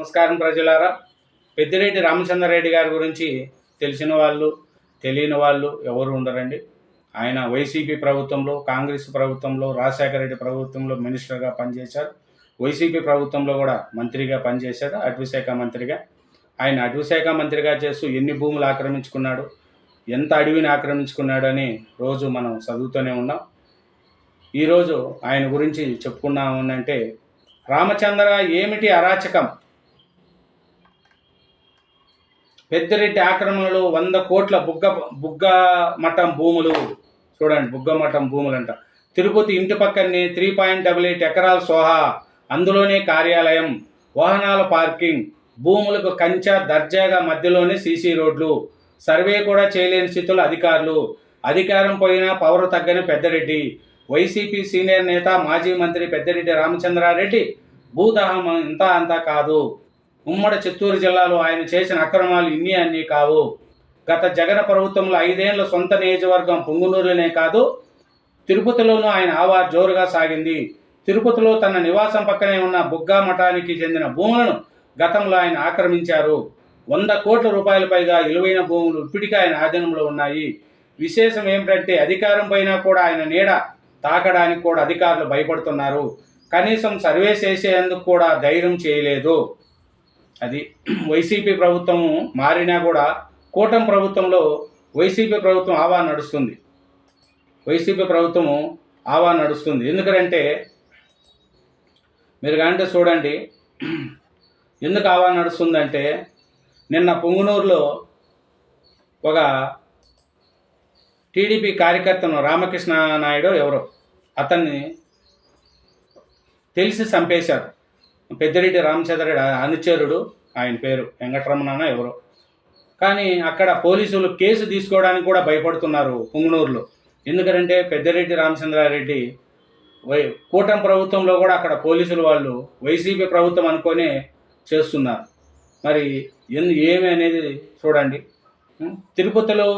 నమస్కారం ప్రజలారా. పెద్దిరెడ్డి రామచంద్రారెడ్డి గారి గురించి తెలిసిన వాళ్ళు తెలియని వాళ్ళు ఎవరు ఉండరండి. ఆయన వైసీపీ ప్రభుత్వంలో కాంగ్రెస్ ప్రభుత్వంలో రాజశేఖర రెడ్డి ప్రభుత్వంలో మినిస్టర్గా పనిచేశారు. వైసీపీ ప్రభుత్వంలో కూడా మంత్రిగా పనిచేశారు అటవీశాఖ మంత్రిగా. ఆయన అటవీశాఖ మంత్రిగా చేస్తూ ఎన్ని భూములు ఆక్రమించుకున్నాడు ఎంత అడవిని ఆక్రమించుకున్నాడని రోజు మనం చదువుతూనే ఉన్నాం. ఈరోజు ఆయన గురించి చెప్పుకున్నామనంటే రామచంద్ర ఏమిటి అరాచకం? పెద్దిరెడ్డి ఆక్రమణలో వంద కోట్ల బుగ్గ బుగ్గ మఠం భూములు. చూడండి బుగ్గ మఠం భూములు అంట తిరుపతి ఇంటి పక్కనే త్రీ పాయింట్ డబుల్ ఎయిట్ ఎకరాల సోహా. అందులోనే కార్యాలయం వాహనాల పార్కింగ్ భూములకు కంచ దర్జాగా మధ్యలోనే సీసీ రోడ్లు. సర్వే కూడా చేయలేని స్థితిలో అధికారులు. అధికారం పోయినా పవర్ తగ్గని పెద్దరెడ్డి. వైసీపీ సీనియర్ నేత మాజీ మంత్రి పెద్దిరెడ్డి రామచంద్రారెడ్డి. భూదహం ఇంత అంతా కాదు. ఉమ్మడి చిత్తూరు జిల్లాలో ఆయన చేసిన అక్రమాలు ఇన్ని అన్నీ కావు. గత జగన్ ప్రభుత్వంలో ఐదేళ్ళ సొంత నియోజకవర్గం పొంగునూరులోనే కాదు తిరుపతిలోనూ ఆయన ఆవా జోరుగా సాగింది. తిరుపతిలో తన నివాసం పక్కనే ఉన్న బుగ్గా మఠానికి చెందిన భూములను గతంలో ఆయన ఆక్రమించారు. వంద కోట్ల రూపాయల పైగా విలువైన భూములు ఇప్పటికీ ఆయన ఆధీనంలో ఉన్నాయి. విశేషం ఏమిటంటే అధికారం పైన కూడా ఆయన నీడ తాకడానికి కూడా అధికారులు భయపడుతున్నారు. కనీసం సర్వే చేసేందుకు కూడా ధైర్యం చేయలేదు. అది వైసీపీ ప్రభుత్వం మారినా కూడా కూటమి ప్రభుత్వంలో వైసీపీ ప్రభుత్వం ఆవా నడుస్తుంది. వైసీపీ ప్రభుత్వము ఆవా నడుస్తుంది. ఎందుకంటే మీరు కానీ చూడండి ఎందుకు ఆవా నడుస్తుందంటే నిన్న పొంగునూరులో ఒక టీడీపీ కార్యకర్తను రామకృష్ణ నాయుడు ఎవరో అతన్ని తెలిసి చంపేశారు. పెద్దిరెడ్డి రామచంద్రరెడ్డి అనుచరుడు ఆయన పేరు వెంకటరమణ ఎవరో. కానీ అక్కడ పోలీసులు కేసు తీసుకోవడానికి కూడా భయపడుతున్నారు పుంగనూరులో. ఎందుకంటే పెద్దిరెడ్డి రామచంద్రారెడ్డి వై కూటమి ప్రభుత్వంలో కూడా అక్కడ పోలీసులు వాళ్ళు వైసీపీ ప్రభుత్వం అనుకొని చేస్తున్నారు. మరి ఎందు ఏమి అనేది చూడండి. తిరుపతిలో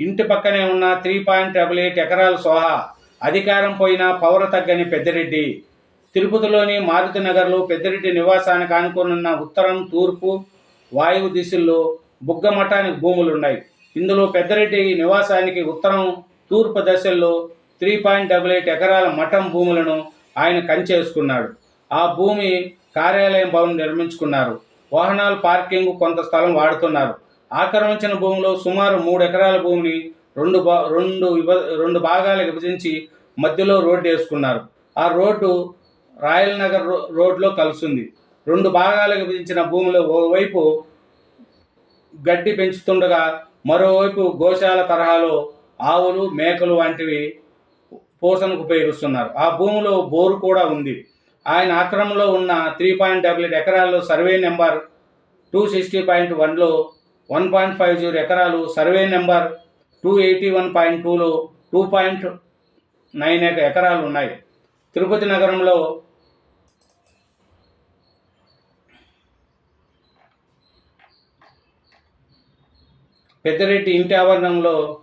ఇంటి పక్కనే ఉన్న త్రీ పాయింట్ డబల్ ఎయిట్ ఎకరాల సోహా అధికారం పోయిన పౌర తగ్గని పెద్దిరెడ్డి. తిరుపతిలోని మారుతి నగర్లో పెద్దిరెడ్డి నివాసానికి ఆనుకోనున్న ఉత్తరం తూర్పు వాయువు దిశల్లో బుగ్గ మఠానికి భూములు ఉన్నాయి ఇందులో పెద్దిరెడ్డి నివాసానికి ఉత్తరం తూర్పు దశల్లో త్రీ పాయింట్ డబల్ ఎయిట్ ఎకరాల మఠం భూములను ఆయన కంచేసుకున్నాడు. ఆ భూమి కార్యాలయం భవన్ నిర్మించుకున్నారు. వాహనాల పార్కింగ్ కొంత స్థలం వాడుతున్నారు. ఆక్రమించిన భూమిలో సుమారు మూడు ఎకరాల భూమిని రెండు బా రెండు విభ రెండు భాగాలు విభజించి మధ్యలో రోడ్డు వేసుకున్నారు. ఆ రోడ్డు రాయల్ నగర్ రో రోడ్లో కలుస్తుంది. రెండు భాగాలకు విధించిన భూమిలో ఓవైపు గడ్డి పెంచుతుండగా మరోవైపు గోశాల తరహాలో ఆవులు మేకలు వంటివి పోషణకు ఉపయోగిస్తున్నారు. ఆ భూమిలో బోరు కూడా ఉంది. ఆయన ఆక్రమంలో ఉన్న త్రీ పాయింట్ డబల్ ఎయిట్ ఎకరాల్లో survey number two sixty point వన్లో వన్ పాయింట్ ఫైవ్ జీరో ఎకరాలు survey number two eighty one point టూలో టూ పాయింట్ నైన్ ఎకరాలు ఉన్నాయి. తిరుపతి నగరంలో పెద్దరెడ్డి ఇంటి ఆవరణంలో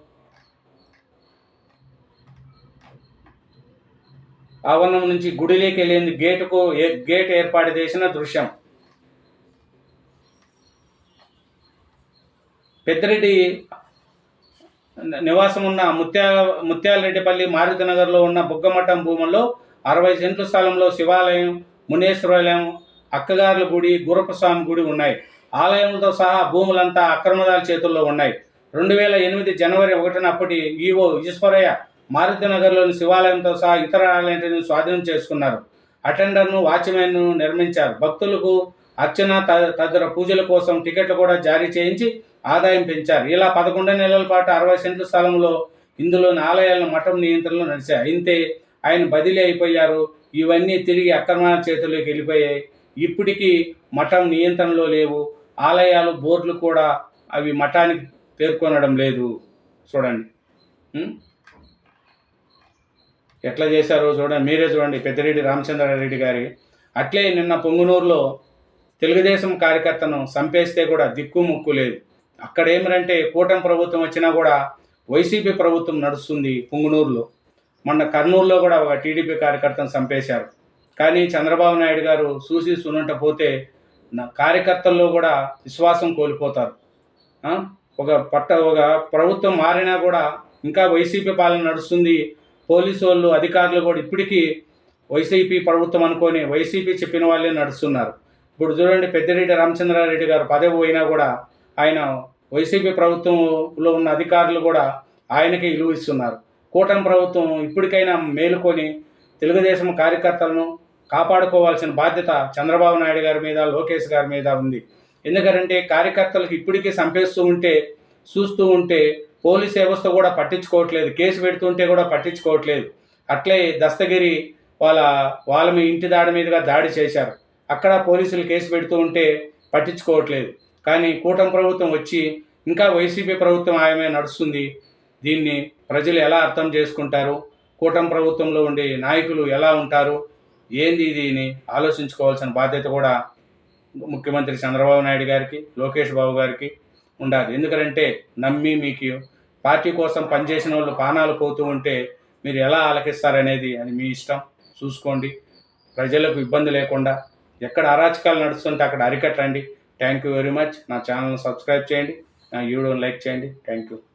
ఆవరణం నుంచి గుడిలోకి వెళ్ళేందు గేటుకు ఏ- గేట్ ఏర్పాటు చేసిన దృశ్యం. పెద్దిరెడ్డి నివాసం ఉన్న ముత్యా ముత్యాలరెడ్డిపల్లి మారుతినగర్లో ఉన్న బుగ్గమఠం భూముల్లో అరవై సెంట్ల స్థలంలో శివాలయం మునేశ్వరాలయం అక్కగారుల గుడి గురపస్వామి గుడి ఉన్నాయి. ఆలయంతో సహా భూములంతా అక్రమదాల చేతుల్లో ఉన్నాయి. రెండు వేల ఎనిమిది జనవరి ఒకటిన అప్పటి ఈవో ఈశ్వరయ్య మారుతినగర్లోని శివాలయంతో సహా ఇతర ఆలయాలను స్వాధీనం చేసుకున్నారు. అటెండర్ను వాచ్మెన్ను నిర్మించారు. భక్తులకు అర్చన త- తదితర పూజల కోసం టికెట్లు కూడా జారీ చేయించి ఆదాయం పెంచారు. ఇలా పదకొండు నెలల పాటు అరవై సెంట్ల స్థలంలో ఇందులోని ఆలయాలను మఠం నియంత్రణలో నడిచాయి. అయితే ఆయన బదిలీ అయిపోయారు. ఇవన్నీ తిరిగి అక్రమాల చేతుల్లోకి వెళ్ళిపోయాయి. ఇప్పటికీ మఠం నియంత్రణలో లేవు. ఆలయాలు బోర్డులు కూడా అవి మఠానికి పేర్కొనడం లేదు. చూడండి. ఎట్లా చేశారో చూడండి. మీరే చూడండి పెద్దిరెడ్డి రామచంద్రారెడ్డి గారి. అట్లే నిన్న పొంగునూరులో తెలుగుదేశం కార్యకర్తను చంపేస్తే కూడా దిక్కు ముక్కు లేదు. అక్కడ ఏమిటంటే కూటమి ప్రభుత్వం వచ్చినా కూడా వైసీపీ ప్రభుత్వం నడుస్తుంది పొంగునూరులో. మొన్న కర్నూలులో కూడా ఒక టీడీపీ కార్యకర్తను చంపేశారు. కానీ చంద్రబాబు నాయుడు గారు చూసి సునంట పోతే కార్యకర్తల్లో కూడా విశ్వాసం కోల్పోతారు. ఒక పట్ట ఒక ప్రభుత్వం మారినా కూడా ఇంకా వైసీపీ పాలన నడుస్తుంది. పోలీసు వాళ్ళు అధికారులు కూడా ఇప్పటికీ వైసీపీ ప్రభుత్వం అనుకొని వైసీపీ చెప్పిన వాళ్ళే నడుస్తున్నారు. ఇప్పుడు చూడండి పెద్దిరెడ్డి రామచంద్రారెడ్డి గారు పదవి పోయినా కూడా ఆయన వైసీపీ ప్రభుత్వంలో ఉన్న అధికారులు కూడా ఆయనకే ఇలువ ఇస్తున్నారు కూటమి ప్రభుత్వం ఇప్పటికైనా మేలుకొని తెలుగుదేశం కార్యకర్తలను కాపాడుకోవాల్సిన బాధ్యత చంద్రబాబు నాయుడు గారి మీద లోకేష్ గారి మీద ఉంది. ఎందుకంటే కార్యకర్తలకు ఇప్పటికీ చంపేస్తూ ఉంటే చూస్తూ ఉంటే పోలీస్ వ్యవస్థ కూడా పట్టించుకోవట్లేదు కేసు పెడుతుంటే కూడా పట్టించుకోవట్లేదు. అట్లే దస్తగిరి వాళ్ళ వాళ్ళ మీ ఇంటి దాడి మీదుగా దాడి చేశారు. అక్కడ పోలీసులు కేసు పెడుతూ ఉంటే పట్టించుకోవట్లేదు. కానీ కూటమి ప్రభుత్వం వచ్చి ఇంకా వైసీపీ ప్రభుత్వం ఆయమే నడుస్తుంది. దీన్ని ప్రజలు ఎలా అర్థం చేసుకుంటారు? కూటమి ప్రభుత్వంలో ఉండే నాయకులు ఎలా ఉంటారు? ఏంది దీన్ని ఆలోచించుకోవాల్సిన బాధ్యత కూడా ముఖ్యమంత్రి చంద్రబాబు నాయుడు గారికి లోకేష్ బాబు గారికి ఉండాలి. ఎందుకంటే నమ్మి మీకు పార్టీ కోసం పనిచేసిన వాళ్ళు పానాలు పోతూ ఉంటే మీరు ఎలా ఆలకిస్తారనేది అది మీ ఇష్టం. చూసుకోండి. ప్రజలకు ఇబ్బంది లేకుండా ఎక్కడ అరాచకాలు నడుస్తుంటే అక్కడ అరికట్టండి. థ్యాంక్ యూ వెరీ మచ్ నా ఛానల్ సబ్స్క్రైబ్ చేయండి. నా వీడియోని లైక్ చేయండి. Thank you